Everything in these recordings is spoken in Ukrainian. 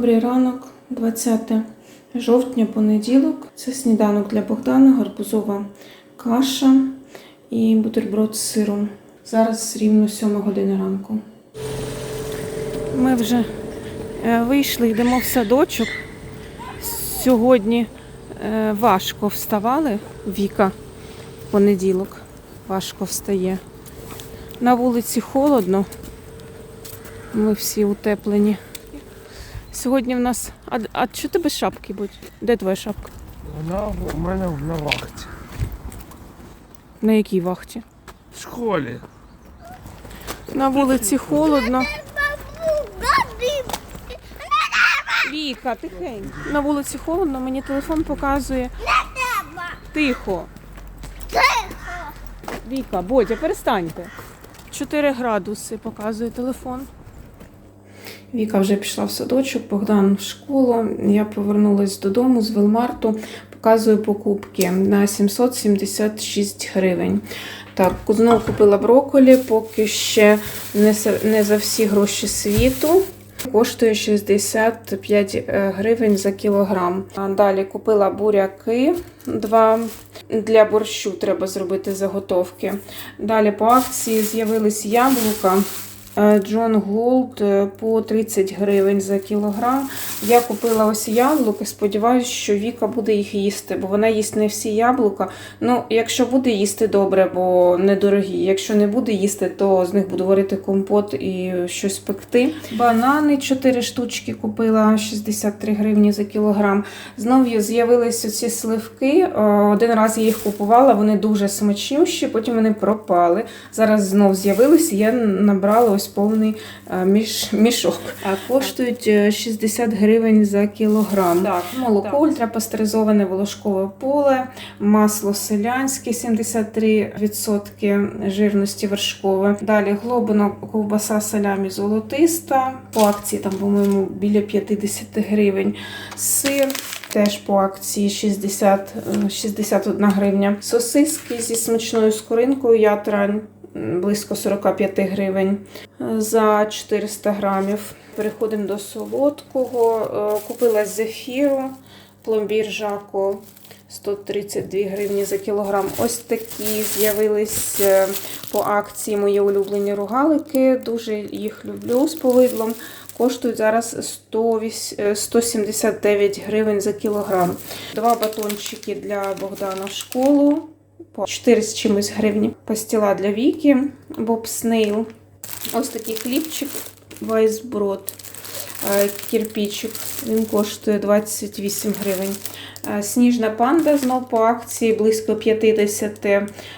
Добрий ранок, 20 жовтня, понеділок. Це сніданок для Богдана, гарбузова каша і бутерброд з сиром. Зараз рівно 7 година ранку. Ми вже е, вийшли, йдемо в садочок. Сьогодні е, важко вставали. Віка в понеділок важко встає. На вулиці холодно. Ми всі утеплені. Сьогодні в нас. А, а що ти без шапки будь? Де твоя шапка? Вона у мене на вахті. На якій вахті? В школі. На вулиці холодно. Віка, тихенько. На вулиці холодно, мені телефон показує. Тихо. Віка, Бодя, перестаньте. 4 градуси показує телефон. Віка вже пішла в садочок, Богдан в школу. Я повернулась додому з Велмарту, показую покупки на 776 гривень. Так, знову купила брокколі, поки ще не, за- всі гроші світу. Коштує 65 е, гривень за кілограм. Далі купила буряки два. Для борщу треба зробити заготовки. Далі по акції з'явились яблука. Е, Джон Голд е, по 30 гривень за кілограм. Я купила ось яблуки, сподіваюся, що Віка буде їх їсти, бо вона їсть не всі яблука. Ну, якщо буде їсти добре, бо недорогі. Якщо не буде їсти, то з них буду варити компот і щось пекти. Банани 4 штучки купила 63 гривні за кілограм. Знову з'явилися ці сливки. Е, Один раз я їх купувала, вони дуже смачнющі, потім вони пропали. Зараз знов з'явилися, я набрала ось повний е, міш, мішок. А коштують е, 60 гривень за кілограм. Так, молоко ультрапастеризоване волошкове поле, масло селянське 73% жирності вершкове. Далі глобино ковбаса салямі золотиста. По акції там, по-моєму, біля 50 гривень. Сир. Теж по акції 60, е, 61 гривня. Сосиски зі смачною скоринкою ятрань близько 45 гривень за 400 грамів. Переходимо до солодкого. Е, Купила зефіру, пломбір жако 132 гривні за кілограм. Ось такі з'явились е, по акції мої улюблені рогалики. Дуже їх люблю з повидлом. Коштують зараз 108 е, 179 гривень за кілограм. Два батончики для Богдана в школу. По 4 з чимось гривні. Пастіла для Віки, Боб Снейл. Ось такий хлібчик Вайсброд. Е, Кірпічик. Він коштує 28 гривень. Е, Сніжна панда знов по акції близько 50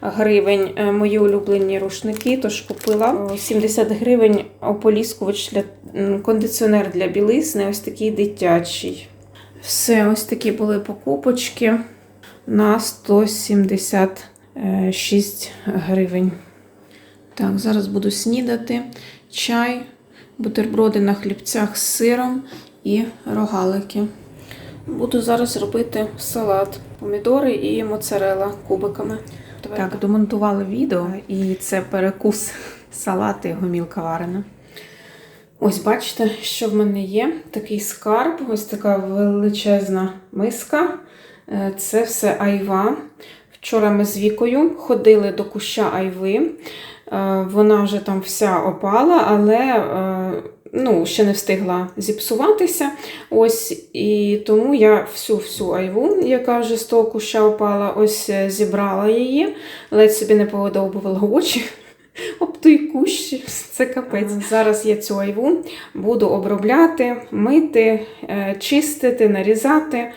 гривень. Е, Мої улюблені рушники, тож купила Е, 70 гривень ополіскувач для кондиціонер для білизни, ось такий дитячий. Все, ось такі були покупочки на 176 гривень. Так, зараз буду снідати. Чай, бутерброди на хлібцях з сиром і рогалики. Буду зараз робити салат, помідори і моцарела кубиками. Так, домонтували відео, і це перекус салати, гомілка варена. Ось бачите, що в мене є. Такий скарб, ось така величезна миска. Е, Це все айва. Вчора ми з Вікою ходили до куща айви. Е, Вона вже там вся опала, але е, ну, ще не встигла зіпсуватися. Ось, і тому я всю-всю айву, яка вже з того куща опала, ось зібрала її, ледь собі не повидовбувала очі. Об той кущ, це капець. Зараз я цю айву буду обробляти, мити, чистити, нарізати,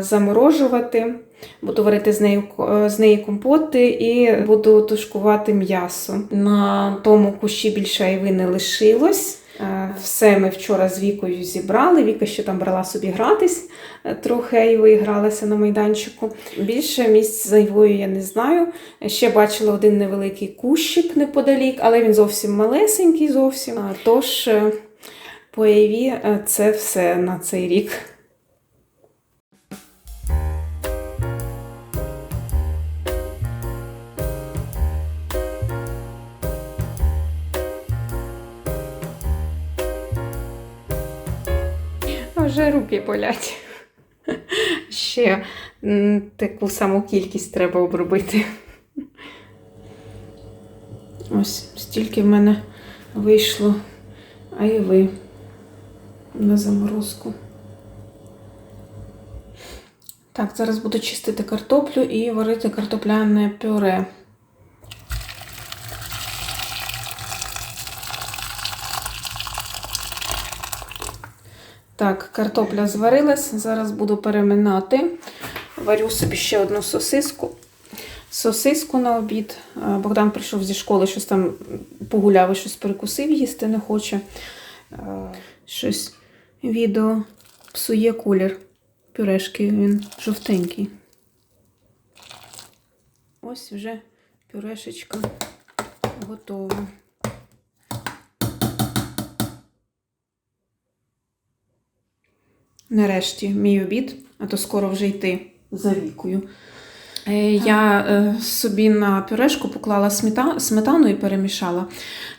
заморожувати. Буду варити з нею, з неї компоти і буду тушкувати м'ясо. На тому кущі більше айви не лишилось. Е, Все ми вчора з Вікою зібрали. Віка ще там брала собі гратись е, трохи айви, гралася на майданчику. Більше місць з айвою я не знаю. Ще бачила один невеликий кущик неподалік, але він зовсім малесенький, зовсім. Тож е, по айві е, це все на цей рік. Вже руки болять. Ще таку саму кількість треба обробити. Ось стільки в мене вийшло айви на заморозку. Так, зараз буду чистити картоплю і варити картопляне пюре. Так, картопля зварилась. Зараз буду переминати. Варю собі ще одну сосиску. Сосиску на обід. Е, Богдан прийшов зі школи, щось там погуляв і щось перекусив, їсти не хоче. Е, Щось відео псує колір. Пюрешки він жовтенький. Ось вже пюрешечка готова. Нарешті мій обід, а то скоро вже йти за вікою. Е, Я е, собі на пюрешку поклала смета- сметану і перемішала.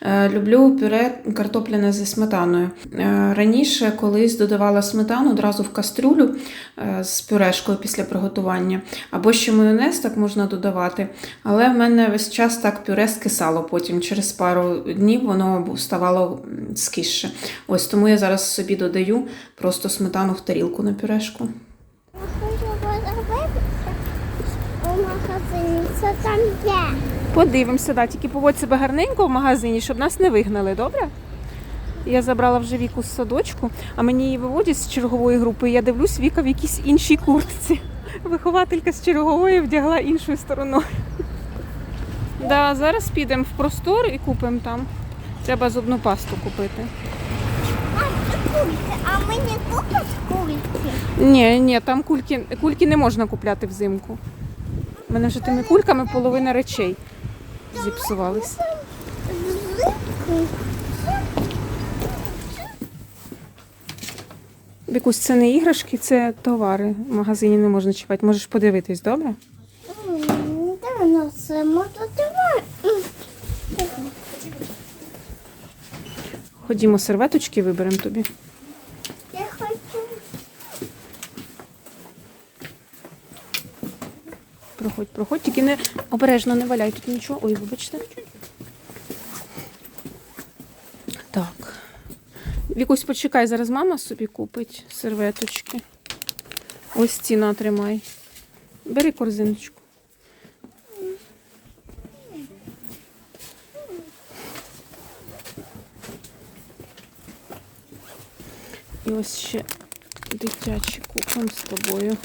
Е, Люблю пюре картопляне зі сметаною. Раніше колись додавала сметану одразу в кастрюлю з пюрешкою після приготування. Або ще майонез так можна додавати. Але в мене весь час так пюре скисало потім. Через пару днів воно ставало скисше. Ось тому я зараз собі додаю просто сметану в тарілку на пюрешку. Хочу подивитися у магазині, що там є. Подивимося, да, тільки поводь себе гарненько в магазині, щоб нас не вигнали, добре? Я забрала вже віку з садочку, а мені її виводять з чергової групи. і Я дивлюсь, Віка в якійсь іншій куртці. Вихователька з чергової вдягла іншою стороною. Да, зараз підемо в простор і купимо там. Треба зубну пасту купити. А. А мені купить кульки. Ні, ні, там кульки, кульки не можна купляти взимку. У мене вже тими кульками половина речей зіпсувались. Взимку. Вікусь, це не іграшки, це товари. В магазині не можна чіпати. Можеш подивитись, добре? М, Де носимо, то Ходімо, серветочки виберемо тобі. Я хочу. Проходь, проходь, тільки не обережно не валяй тут нічого. Ой, вибачте. Так. Вікусь, почекай, зараз мама собі купить серветочки. Ось ці натримай. Бери корзиночку. І ось ще дитячі купимо з тобою.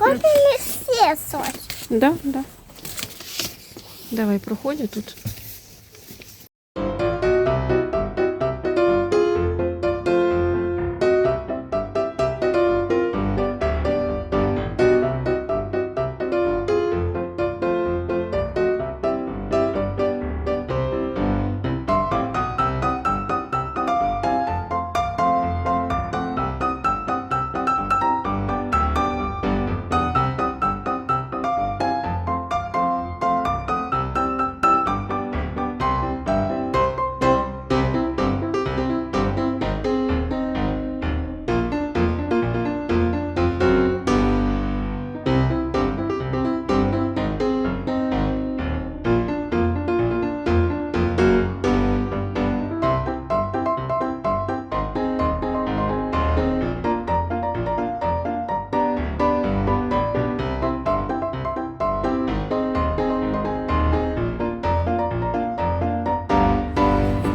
Купи мені все сось. Да, да. Давай, проходи тут.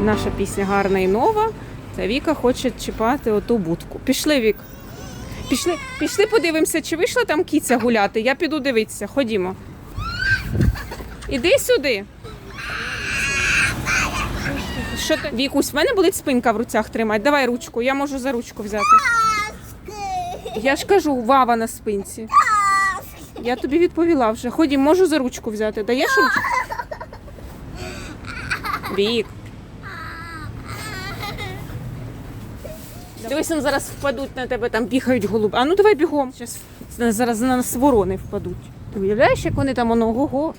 Наша пісня гарна і нова. Та Віка хоче чіпати оту будку. Пішли, Вік. Пішли, пішли подивимося, чи вийшла там кіця гуляти. Я піду дивитися. Ходімо. Іди сюди. Що ти? Вікусь, в мене болить спинка в руцях тримати. Давай ручку, я можу за ручку взяти. Я ж кажу, вава на спинці. Я тобі відповіла вже. Ходім, можу за ручку взяти. Даєш ручку? Вік. Дивись, там зараз впадуть на тебе, там бігають голуби. А ну давай бігом. Щас зараз на нас ворони впадуть. Ти уявляєш, як вони там воно ого?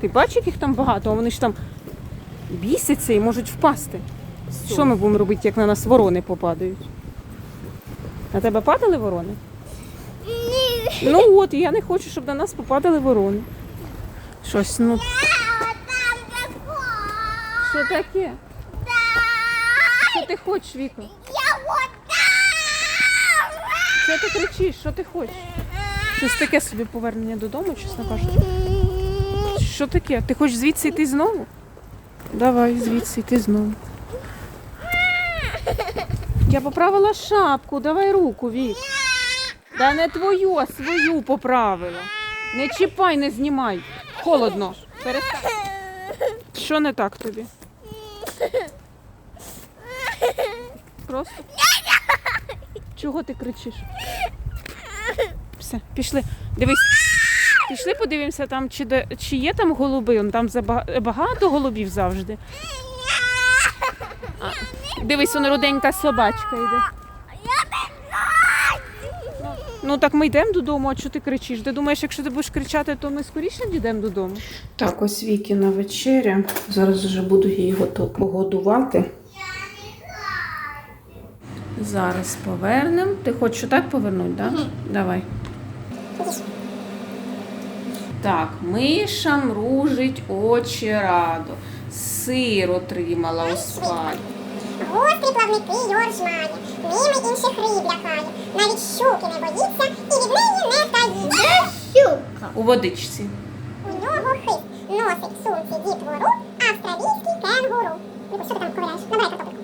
Ти бачиш, як їх там багато, а вони ж там бісяться і можуть впасти. Що ми будемо робити, як на нас ворони попадають? На тебе падали ворони? Ні. Ну от, і я не хочу, щоб на нас попадали ворони. Щось, ну, що таке? Да. Що ти хочеш, Віка? Що ти кричиш? Що ти хочеш? Щось таке собі повернення додому, чесно кажучи. Що таке? Ти хочеш звідси йти знову? Давай, звідси йти знову. Я поправила шапку, давай руку, Вік. Да не твою, а свою поправила. Не чіпай, не знімай. Холодно. Перестань. Що не так тобі? Просто. Чого ти кричиш? Все, пішли. Дивись. Пішли, подивимося там, чи, де, чи є там голуби. Там багато голубів завжди. А, дивись, вон руденька собачка йде. Ну так ми йдемо додому, а що ти кричиш? Ти думаєш, якщо ти будеш кричати, то ми скоріше дійдемо додому? Так, ось Вікіна вечеря. Зараз вже буду її погодувати. Зараз повернемо. Ти хочеш отак повернути, так? Да? Давай. Так, миша мружить очі радо. Сир отримала у спальні. Гострі плавники його жмає, ними інших риб лякає. Навіть щуки не боїться і від неї не таїться. Де щука? У водичці. У нього хист. Носить сумці дітвору, австралійський кенгуру. Ну, що ти там ковиряєш? Набирай картопельку.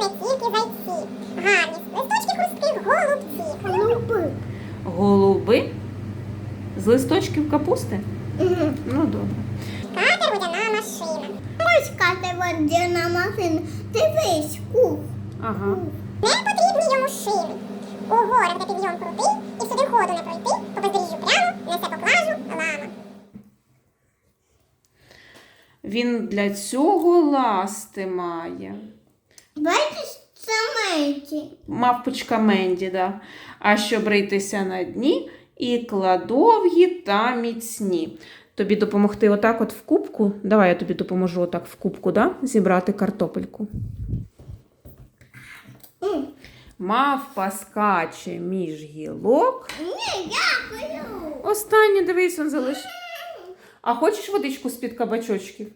Не тільки зайці. Гарні, листочки хрустких голубці. Голуби. Голуби з листочків капусти? Ну, добре. Катер водяна машина. Ось катер водяна машина. Дивись, кух. Ага. Не потрібні йому шини. У горах, де підйом крутий, і всюди ходу не пройти, по бездоріжжю прямо несе поклажу лама. Він для цього ласти має. Бачиш, це мейті. Мавпочка Менді, да. А щоб рейтися на дні, ікла довгі та міцні. Тобі допомогти отак от в кубку. Давай я тобі допоможу отак в кубку, да? зібрати картопельку. Мавпа скаче між гілок. Ні, дякую. Останнє, дивись, он залиш. А хочеш водичку з-під кабачочків?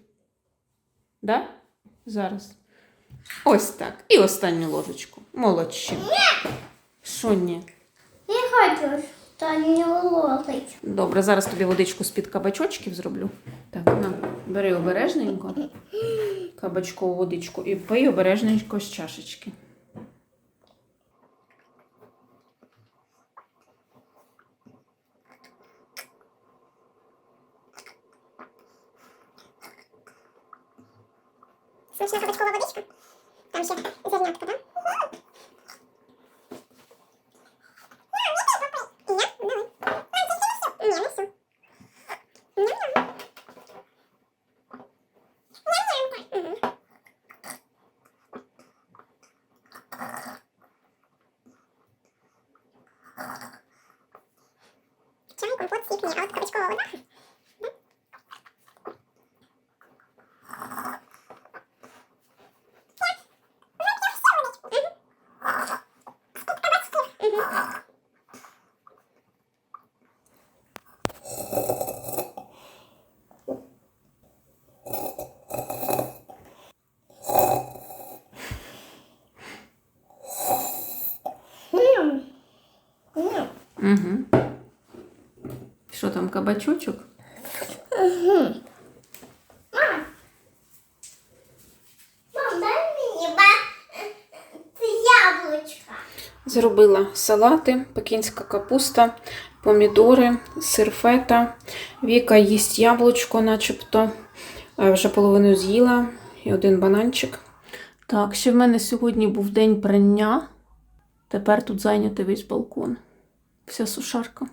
Да? Зараз. Ось так. І останню ложечку. Молодче. Що ні? Не хочу, не ловить. Добре, зараз тобі водичку з-під кабачочків зроблю. Так, на, бери обережненько кабачкову водичку і пий обережненько з чашечки. Смачна кабачкова водичка. Там ще зернятка, да? Угу. Що там, кабачочок? Мам, Зробила салати, пекінська капуста, помідори, сир фета. Віка їсть яблучко, начебто. Е, Вже половину з'їла і один бананчик. Так, ще в мене сьогодні був день прання. Тепер тут зайнятий весь балкон. Вся сушарка.